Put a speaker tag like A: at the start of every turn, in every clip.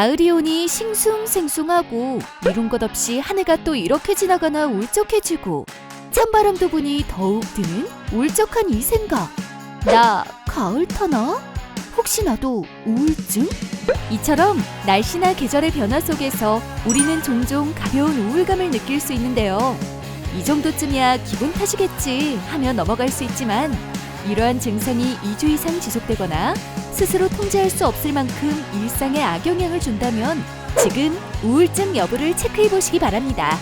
A: 가을이 오니 싱숭생숭하고 이룬 것 없이 한 해가 또 이렇게 지나가나 울적해지고 찬바람도 부니 더욱 드는 울적한 이 생각. 나 가을 타나? 혹시 나도 우울증? 이처럼 날씨나 계절의 변화 속에서 우리는 종종 가벼운 우울감을 느낄 수 있는데요. 이 정도쯤이야 기분 탓이겠지 하며 넘어갈 수 있지만 이러한 증상이 2주 이상 지속되거나 스스로 통제할 수 없을 만큼 일상에 악영향을 준다면 지금 우울증 여부를 체크해 보시기 바랍니다.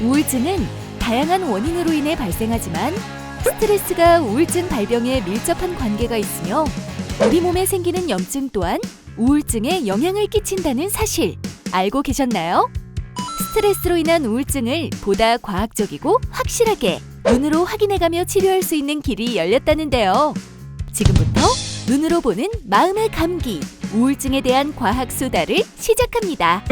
A: 우울증은 다양한 원인으로 인해 발생하지만 스트레스가 우울증 발병에 밀접한 관계가 있으며 우리 몸에 생기는 염증 또한 우울증에 영향을 끼친다는 사실 알고 계셨나요? 스트레스로 인한 우울증을 보다 과학적이고 확실하게 눈으로 확인해가며 치료할 수 있는 길이 열렸다는데요. 지금부터 눈으로 보는 마음의 감기, 우울증에 대한 과학 수다를 시작합니다.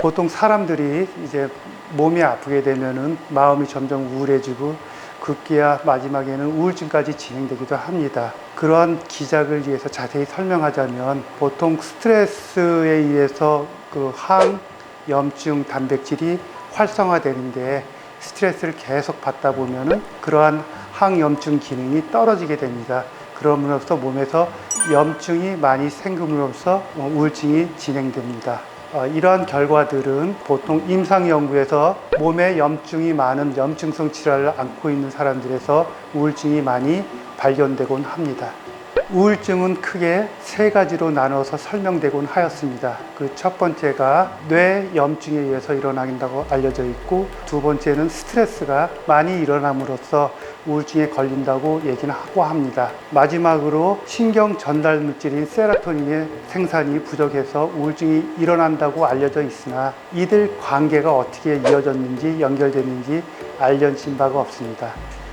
B: 보통 사람들이 이제 몸이 아프게 되면은 마음이 점점 우울해지고 급기야 마지막에는 우울증까지 진행되기도 합니다. 그러한 기작을 위해서 자세히 설명하자면 보통 스트레스에 의해서 그 항 염증 단백질이 활성화되는데 스트레스를 계속 받다 보면은 그러한 항염증 기능이 떨어지게 됩니다. 그럼으로써 몸에서 염증이 많이 생김으로써 우울증이 진행됩니다. 어, 이러한 결과들은 보통 임상 연구에서 몸에 염증이 많은 염증성 질환을 앓고 있는 사람들에서 우울증이 많이 발견되곤 합니다. 우울증은 크게 세 가지로 나눠서 설명되곤 하였습니다. 그 첫 번째가 뇌 염증에 의해서 일어난다고 알려져 있고 두 번째는 스트레스가 많이 일어남으로써 우울증에 걸린다고 얘기는 하고 합니다. 마지막으로 신경 전달 물질인 세라토닌의 생산이 부족해서 우울증이 일어난다고 알려져 있으나 이들 관계가 어떻게 이어졌는지 연결됐는지 알려진 바가 없습니다.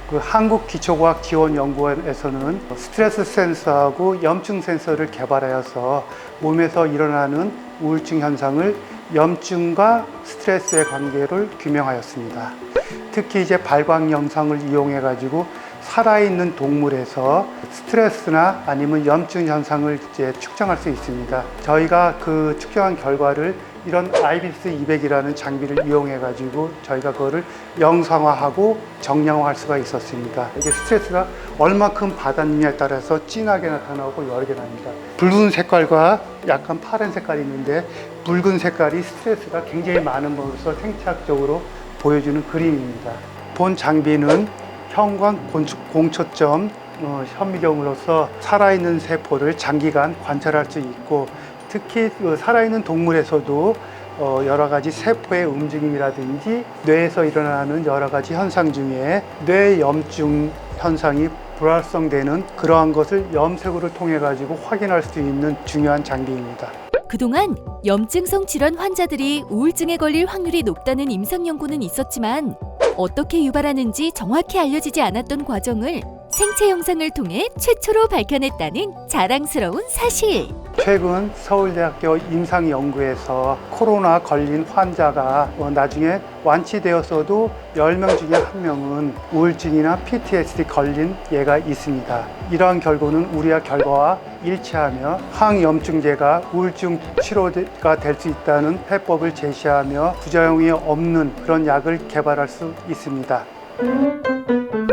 B: 그 한국기초과학지원연구원에서는 스트레스 센서하고 염증 센서를 개발하여서 몸에서 일어나는 우울증 현상을 염증과 스트레스의 관계를 규명하였습니다. 특히 이제 발광 영상을 이용해 가지고 살아있는 동물에서 스트레스나 아니면 염증 현상을 이제 측정할 수 있습니다. 저희가 그 측정한 결과를 이런 아이비스 200이라는 장비를 이용해 가지고 저희가 그거를 영상화하고 정량화할 수가 있었습니다. 이게 스트레스가 얼마큼 받았느냐에 따라서 진하게 나타나고 여러 개 납니다. 붉은 색깔과 약간 파란 색깔이 있는데 붉은 색깔이 스트레스가 굉장히 많은 것으로서 생체학적으로 보여주는 그림입니다. 본 장비는 형광 공초점 어, 현미경으로서 살아있는 세포를 장기간 관찰할 수 있고 특히 그 살아있는 동물에서도 어, 여러 가지 세포의 움직임이라든지 뇌에서 일어나는 여러 가지 현상 중에 뇌염증 현상이 불활성되는 그러한 것을 염색으로 통해 가지고 확인할 수 있는 중요한 장비입니다.
A: 그동안 염증성 질환 환자들이 우울증에 걸릴 확률이 높다는 임상 연구는 있었지만 어떻게 유발하는지 정확히 알려지지 않았던 과정을 생체 영상을 통해 최초로 밝혀냈다는 자랑스러운 사실.
B: 최근 서울대학교 임상연구에서 코로나 걸린 환자가 어, 나중에 완치되었어도 10명 중에 한명은 우울증이나 PTSD 걸린 예가 있습니다. 이러한 결과는 우리와 결과와 일치하며 항염증제가 우울증 치료가 될 수 있다는 해법을 제시하며 부작용이 없는 그런 약을 개발할 수 있습니다.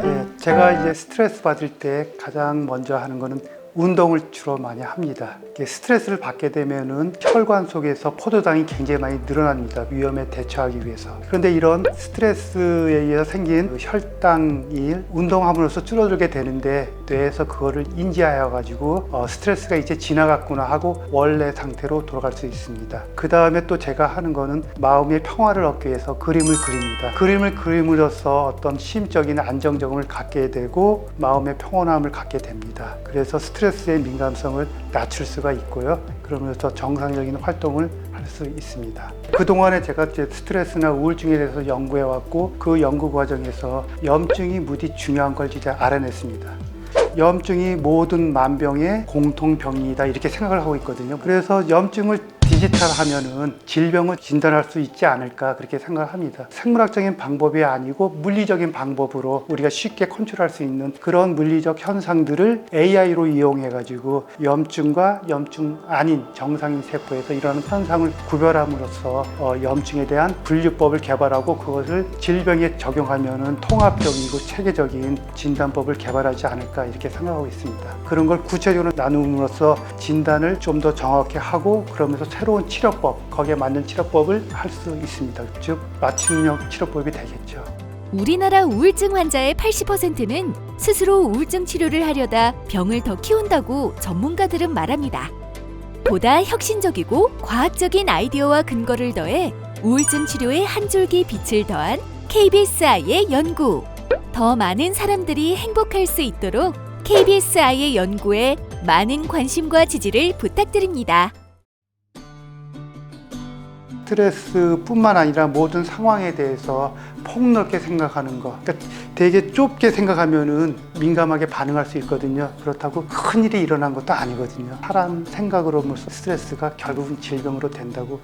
B: 예, 제가 이제 스트레스 받을 때 가장 먼저 하는 거는 운동을 주로 많이 합니다. 스트레스를 받게 되면은 혈관 속에서 포도당이 굉장히 많이 늘어납니다. 위험에 대처하기 위해서. 그런데 이런 스트레스에 의해서 생긴 그 혈당이 운동함으로써 줄어들게 되는데 뇌에서 그거를 인지하여 가지고 어, 스트레스가 이제 지나갔구나 하고 원래 상태로 돌아갈 수 있습니다. 그 다음에 또 제가 하는 거는 마음의 평화를 얻기 위해서 그림을 그립니다. 그림을 그림으로써 어떤 심적인 안정감을 갖게 되고 마음의 평온함을 갖게 됩니다. 그래서 스트레스 의 민감성을 낮출 수가 있고요. 그러면서 정상적인 활동을 할 수 있습니다. 그동안에 제가 스트레스나 우울증에 대해서 연구해 왔고 그 연구 과정에서 염증이 무지 중요한 걸 진짜 알아냈습니다. 염증이 모든 만병의 공통병이다 이렇게 생각을 하고 있거든요. 그래서 염증을 디지털 하면은 질병을 진단할 수 있지 않을까 그렇게 생각합니다. 생물학적인 방법이 아니고 물리적인 방법으로 우리가 쉽게 컨트롤할 수 있는 그런 물리적 현상들을 AI로 이용해 가지고 염증과 염증 아닌 정상인 세포에서 일어나는 현상을 구별함으로써 어, 염증에 대한 분류법을 개발하고 그것을 질병에 적용하면은 통합적이고 체계적인 진단법을 개발하지 않을까 이렇게 생각하고 있습니다. 그런 걸 구체적으로 나눔으로써 진단을 좀 더 정확히 하고 그러면서 새로운 치료법 거기에 맞는 치료법을 할 수 있습니다. 즉 맞춤형 치료법이 되겠죠.
A: 우리나라 우울증 환자의 80%는 스스로 우울증 치료를 하려다 병을 더 키운다고 전문가들은 말합니다. 보다 혁신적이고 과학적인 아이디어와 근거를 더해 우울증 치료에 한 줄기 빛을 더한 KBSI의 연구. 더 많은 사람들이 행복할 수 있도록 KBSI의 연구에 많은 관심과 지지를 부탁드립니다.
B: 스트레스뿐만 아니라 모든 상황에 대해서 폭넓게 생각하는 거. 그러니까 되게 좁게 생각하면은 민감하게 반응할 수 있거든요. 그렇다고 큰 일이 일어난 것도 아니거든요. 사람 생각으로부터 스트레스가 결국은 질병으로 된다고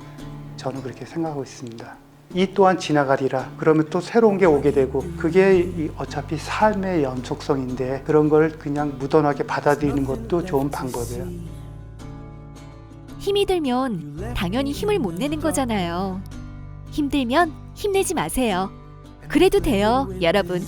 B: 저는 그렇게 생각하고 있습니다. 이 또한 지나가리라. 그러면 또 새로운 게 오게 되고 그게 이 어차피 삶의 연속성인데 그런 걸 그냥 무던하게 받아들이는 것도 좋은 방법이에요.
A: 힘이 들면 당연히 힘을 못 내는 거잖아요. 힘들면 힘내지 마세요. 그래도 돼요, 여러분.